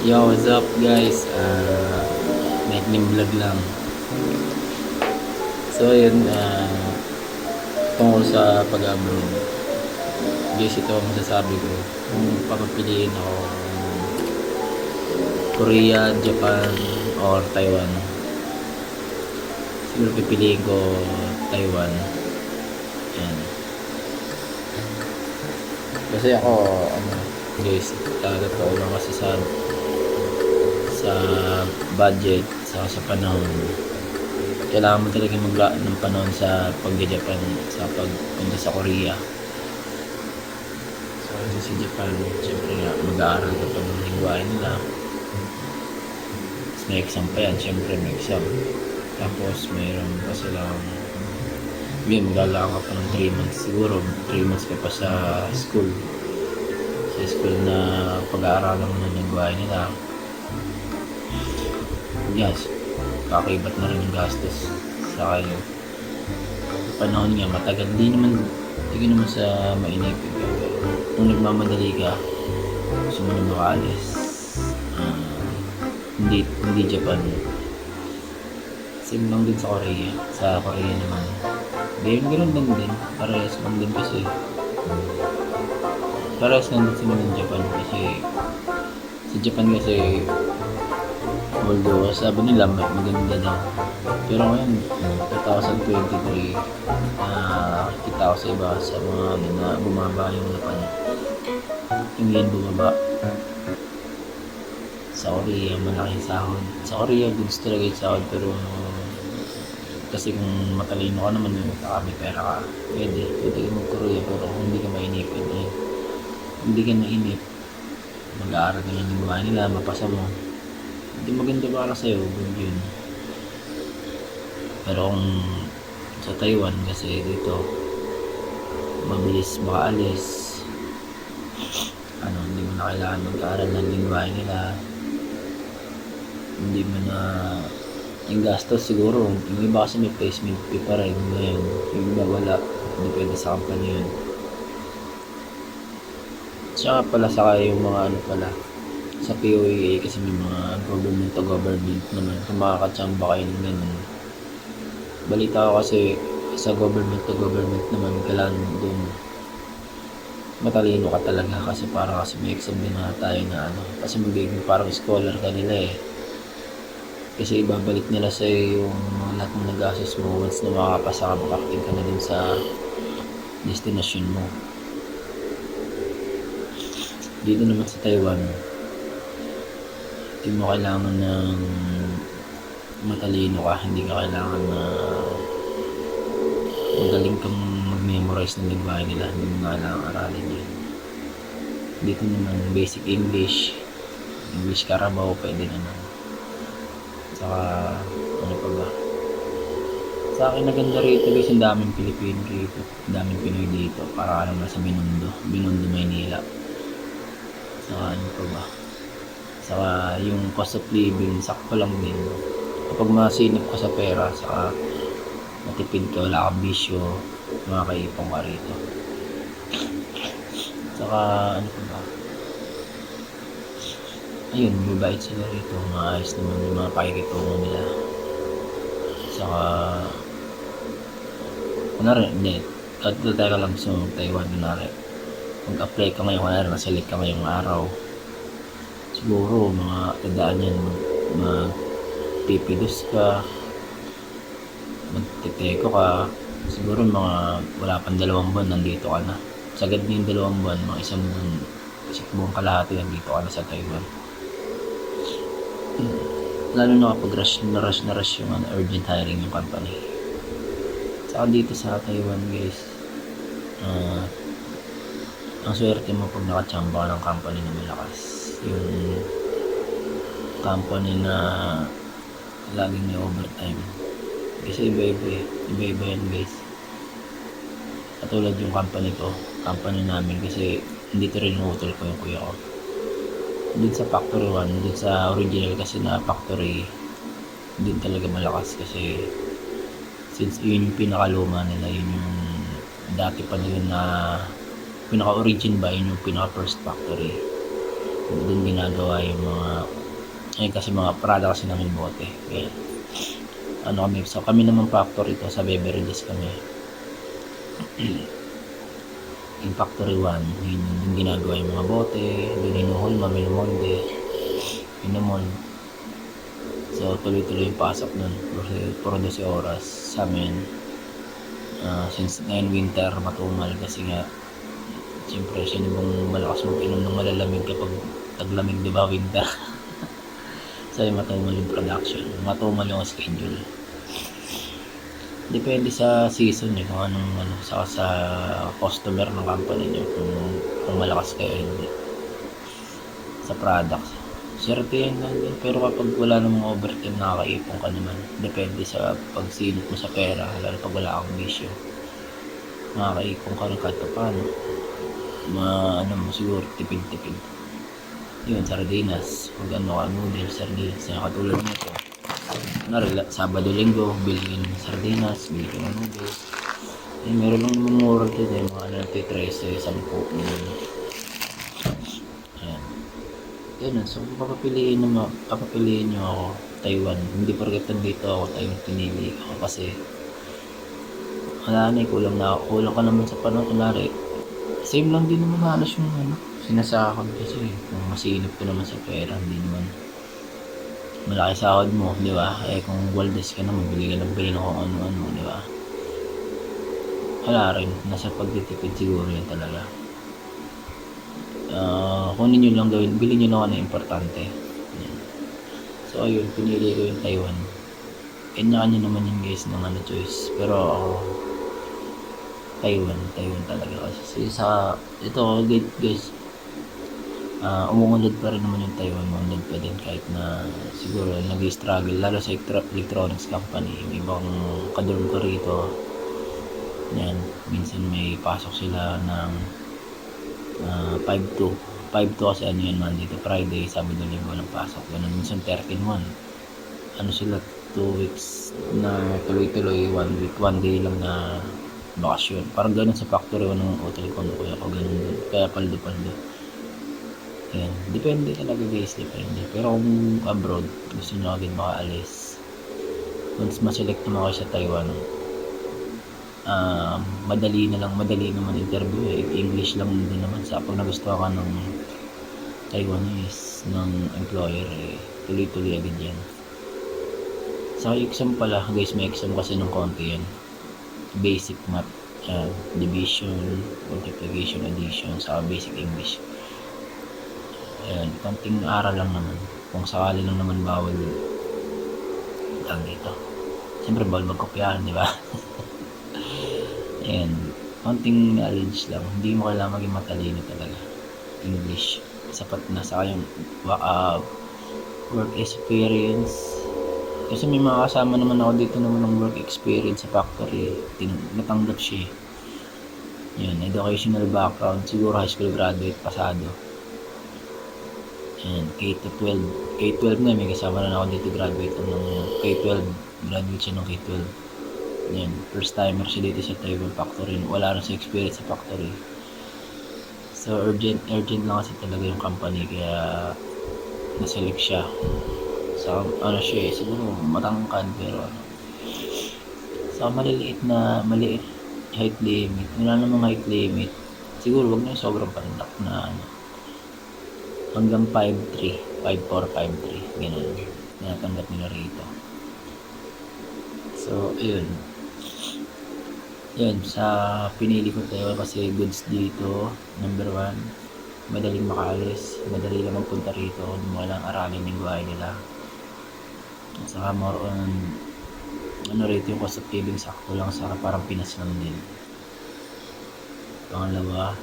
Yo, what's up guys? Uh, Nightning vlog lang. So yun, uh, tungkol sa pag-abroad. Guys, ito ang masasabi ko. Kung papapiliin ako Korea, Japan, or Taiwan. Siguro pipiliin ko Taiwan. Yan. Kasi ako, ano, guys, talaga to lang kasi sa sa budget sa sa panahon. Kailangan mo talaga magla ng panahon sa pag-Japan sa pagpunta sa Korea. So sa Japan syempre nga mag-aaral ka pa ng lingwahe nila. Tapos may exam pa yan syempre may exam. Tapos mayroon pa silang yun maglalaka ka pa ng 3 months. Siguro 3 months ka pa sa school. Sa school na pag-aaralan mo ng lingwahe nila yes, kakaibat na rin yung gastos sa kayo. Sa panahon nga, matagal. Hindi naman, hindi naman sa mainipin ka. Kung nagmamadali ka, gusto mo na makaalis. ah, hindi, hindi Japan. Same lang din sa Korea. Sa Korea naman. Ganyan, ganun lang din. Parehas lang din kasi. Parehas lang din sila Japan kasi sa Japan kasi Although, sabi nila ma- maganda daw. Pero ngayon, 2023, ah kita ko sa iba sa mga ano na bumaba yung lapan. Yung yen bumaba. Sa Korea, malaking sahod. Sa Korea, goods talaga yung sahod. Pero, kasi kung matalino ka naman, ah, may pera ka, pwede. Pwede ka mag-Korea, pero kung hindi ka mainipin, eh, hindi ka mainip. Mag-aaral ka ng lingwahe nila, mapasa mo hindi maganda para sa'yo, good yun. Pero kung sa Taiwan kasi dito, mabilis makaalis, ano, hindi mo na kailangan mag-aaral ng lingwahe nila. Hindi mo na yung gastos siguro, yung iba kasi may placement fee pa rin ngayon. Yung iba wala, depende sa company yun. Tsaka pala saka yung mga ano pala, sa POEA kasi may mga government to government naman. Kung makakatsamba kayo ng ganun. Balita ko kasi sa government to government naman kailangan doon matalino ka talaga kasi para kasi may exam din na tayo na ano. Kasi magiging parang scholar ka nila eh. Kasi ibabalik nila sa yung lahat ng nag-assess mo once na makakapasa ka makarating ka na din sa destination mo. Dito naman sa Taiwan hindi mo kailangan ng matalino ka, hindi ka kailangan na magaling kang mag-memorize ng lingwahe nila, hindi mo nga kailangan aralin yun. Dito naman, basic English, English Carabao, pwede naman. Saka, ano pa ba? Sa akin naganda rito guys, ang daming Pilipino rito, daming Pinoy dito, para ano na sa Binondo, Binondo, Maynila. Saka ano pa ba? Saka yung cost of living, sakto lang din. Kapag masinip ka sa pera, saka matipid ka, wala kang bisyo, makakaipong ka rito. Saka ano pa ba? Ayun, mabait sila rito. Maayos naman yung mga pakikitungo nila. Saka kunwari, hindi. Kadto tayo lang sa Taiwan, kunwari. Mag-apply ka ngayon, kunwari, nasalit ka ngayong araw siguro mga tandaan yan mag, mag pipidus ka magteteko ka. Siguro mga wala pang dalawang buwan nandito ka na. Sagad na yung dalawang buwan mga isang buwan isang buwan kalahati nandito ka na sa Taiwan. Lalo na kapag rush na rush na rush yung ano, urgent hiring yung company. Saka dito sa Taiwan guys ah ang swerte mo pag nakachamba ka ng company na malakas yung company na laging may overtime. Kasi iba-iba eh. Iba-iba yan guys. Katulad yung company ko company namin kasi dito rin utol ko yung kuya ko. Dun sa factory 1 dun sa original kasi na factory dun talaga malakas kasi since yun yung pinakaluma nila yun yung dati pa nila na pinaka origin ba yun yung pinaka first factory doon ginagawa yung mga eh kasi mga product kasi namin bote kaya ano kami so kami naman factory to sa beverages kami. Yung factory 1 yun yung ginagawa yung mga bote doon hinuhol mamilumonde pinumon so tuloy-tuloy yung pasok nun puro 12 oras sa amin Ah, since ngayon winter matumal kasi nga siyempre sino bang malakas mag-inom ng malalamig kapag taglamig di ba winter? So yung matumal yung production. Matumal yung schedule. Depende sa season nyo kung anong ano, sa, sa customer ng company nyo kung, kung malakas kayo hindi. Sa products. Swerte yan lang pero kapag wala namang overtime nakakaipon ka naman. Depende sa pagsilot mo sa pera lalo pag wala kang bisyo nakakaipon ka rin kahit pa paano ma ano mo siguro tipid-tipid yun sardinas pag ano ka noodles sardinas na katulad nito Narila, Sabado Linggo, bili ka ng sardinas, bili ka ng noodles. Eh, meron lang naman mura dito, eh, mga ano, 13, 10, ganyan. Ayan. Yan, so kung papapiliin nyo, papapiliin nyo ako, Taiwan. Hindi porket nandito ako, Taiwan pinili ako kasi wala na kulang na ako. Kulang ka naman sa panahon, kunwari. Same lang din naman halos yung ano, sinasakot kasi kung masinip ko naman sa pera, hindi naman malaki sahod mo, di ba? Eh kung waldes ka na, mabili ka ng bili ng kung ano-ano, di ba? Wala rin, nasa pagtitipid siguro yan talaga. Ah, kunin nyo lang gawin, bilhin nyo ako na importante. Yan. So ayun, pinili ko yung Taiwan. Kanya-kanya naman yun guys ng ano choice. Pero ako, Taiwan, Taiwan talaga kasi sa ito guys, uh, umuunlad pa rin naman yung Taiwan, umuunlad pa din kahit na siguro nag-struggle lalo sa electro- electronics company, yung ibang kadurm ko rito. Yan, minsan may pasok sila ng uh, 5 to 5 to kasi ano yan Monday to Friday, Sabado Linggo ng pasok. Ganun minsan 13 1. Ano sila 2 weeks na tuloy-tuloy, 1 week, 1 day lang na bakasyon. Parang ganun sa factory ko ng hotel ko no, kuya ko ganun din. Kaya paldo-paldo. Ayan. Depende talaga guys, depende. Pero kung abroad, gusto nyo agad makaalis. Once ma-select mo kayo sa Taiwan, ah madali na lang, madali naman interview eh. English lang din naman sa pag nagustuhan ka ng Taiwanese ng employer eh, tuloy-tuloy agad yan. Sa exam pala, guys, may exam kasi ng konti yan. Basic math, uh, division, multiplication, addition, sa basic English. Ayan, konting aral lang naman. Kung sakali lang naman bawal lang dito. Siyempre, bawal magkopyahan, di ba? Ayan, konting knowledge lang. Hindi mo kailangan maging matalino talaga. English. Sapat na sa kayong uh, work experience. Kasi may mga kasama naman ako dito naman ng work experience sa factory. Tin- natanggap siya. eh. Yan, educational background. Siguro high school graduate pasado. Yan, K-12. K-12 na, may kasama na ako dito graduate ng K-12. Graduate siya ng K-12. Yan, first timer siya dito sa Taiwan Factory. Wala na sa experience sa factory. So, urgent, urgent lang kasi talaga yung company. Kaya, naselect siya. Sa, ano siya eh, siguro matangkad pero ano. Sa maliliit na, maliit height limit. Wala namang height limit. Siguro wag na sobrang pandak na ano. Hanggang 5'3", 5'4", 5'3", ganun. Natanggap nila rito. So, ayun. Yun, sa pinili ko tayo kasi goods dito, number one, madaling makaalis, madali lang magpunta rito, walang aralin yung buhay nila. Saka more on, ano rito yung cost of living sakto lang sa parang Pinas lang din. Pangalawa,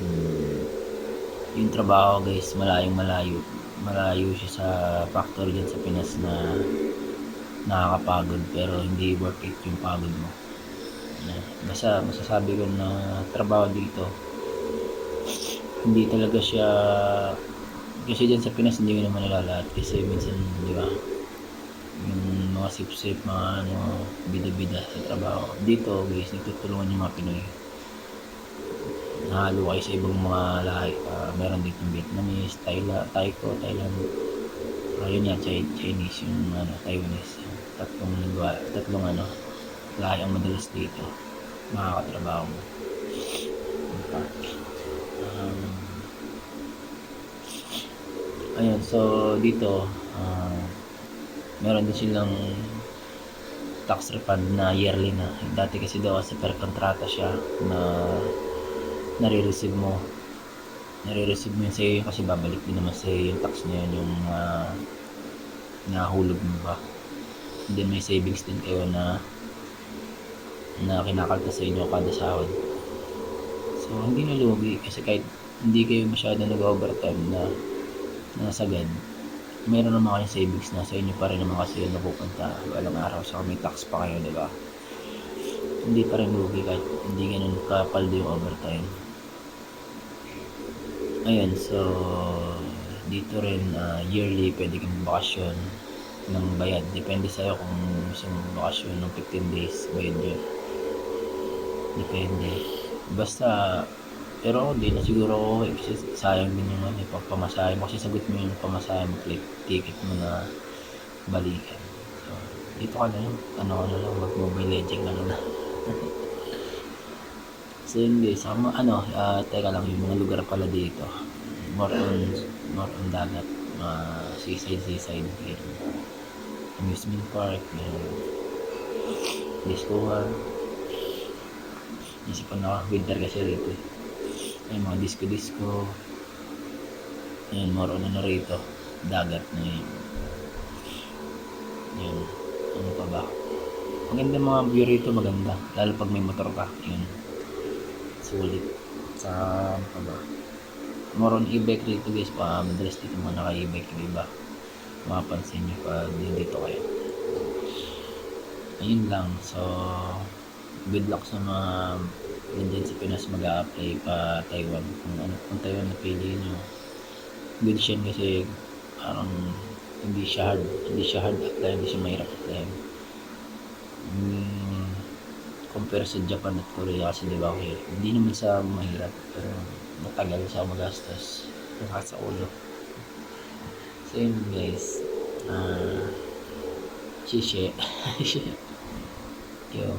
hmm, yung trabaho guys, malayong malayo. Malayo siya sa factory dyan sa Pinas na nakakapagod pero hindi worth it yung pagod mo. Basta masasabi ko na trabaho dito hindi talaga siya kasi dyan sa Pinas hindi ko naman nilalahat kasi minsan di ba yung mga sip-sip mga ano bida-bida sa trabaho dito guys nagtutulungan yung mga Pinoy nahalo kayo sa ibang mga lahi. Ah, meron dito Vietnamese, Thailand, Taiko, Thailand. Ayun yan, Chi- Chinese, yung ano, Taiwanese. Tatlong lingwa, tatlong ano, lahi ang madalas dito. Makakatrabaho mo. Ano pa? Um, ayun, so dito, ah, meron din silang tax refund na yearly na. Dati kasi daw kasi per kontrata siya na nare-receive mo. Nare-receive mo yun sa'yo kasi babalik din naman sa'yo yung tax na yun, yung uh, nahulog mo ba. And then may savings din kayo na na kinakalta sa inyo kada sahod. So, hindi na lugi kasi kahit hindi kayo masyado nag-overtime na nasagad, meron naman kayong savings na sa inyo pa rin naman kasi yun napupunta walang araw sa may tax pa kayo, di? Hindi pa rin lugi kahit hindi ganun kapaldo yung overtime. Ayun, so dito rin ah, yearly pwede kang bakasyon ng bayad. Depende sa'yo kung gusto mo bakasyon ng 15 days bayad yun. Depende. Basta, pero ako di na siguro ako eh, kasi sayang din yung ano, eh, pagpamasahe mo. Kasi sagot mo yung pamasahe mo, click, ticket mo na balikan. So, dito ka na lang, ano ka na lang, mag-mobile legend ka na lang. so yun guys, ako, ano, ah, teka lang, yung mga lugar pala dito. More on, more on dagat, mga seaside, seaside, meron. Amusement park, meron. Discohan. Isip ko na winter kasi rito eh. Ay, mga disco-disco. Ayan, more on ano rito. Dagat na yun. Yun. Ano pa ba? Maganda mga view rito, maganda. Lalo pag may motor ka. Yun. Sulit. Sa ano pa ba? More on e-bike rito guys. Pa, madalas dito mga naka-e-bike yung iba. Mapapansin nyo pa dito kayo. Ayun lang. So, good luck sa mga nandiyan sa Pinas mag apply pa Taiwan. Kung ano kung Taiwan na pili nyo good siya kasi parang hindi siya hard hindi siya hard apply hindi siya mahirap apply. Hmm, compare sa Japan at Korea kasi di ba okay, hindi naman sa mahirap pero matagal sa magastos lahat sa ulo. So yun guys ah uh, shishe yo